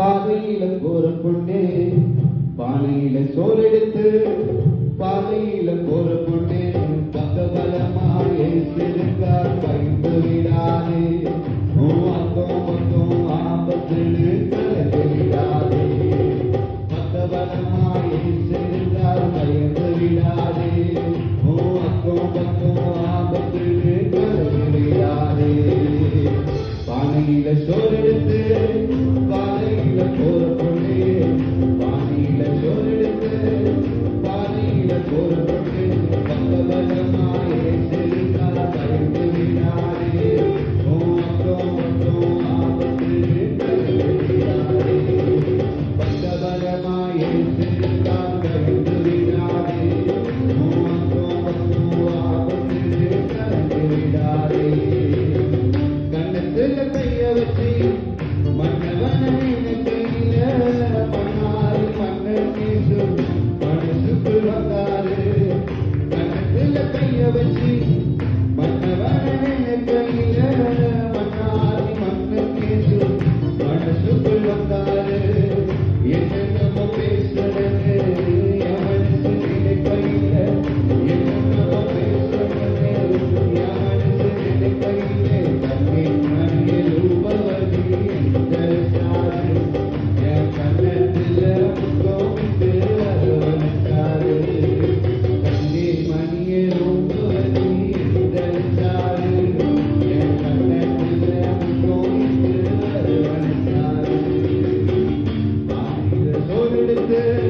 பாதையில போற பொண்ணே பானையில சோறு எடுத்து பாதையில போற பொண்ணே பக்க பலமாய் செலுத்தார் பயந்து விடாதே. ஓ அக்கோ அக்கோ ஆபத்தில் விடாதே. பக்க பலமாய் செலுத்தார் பயந்து to be a bit sweet, but never. merecer.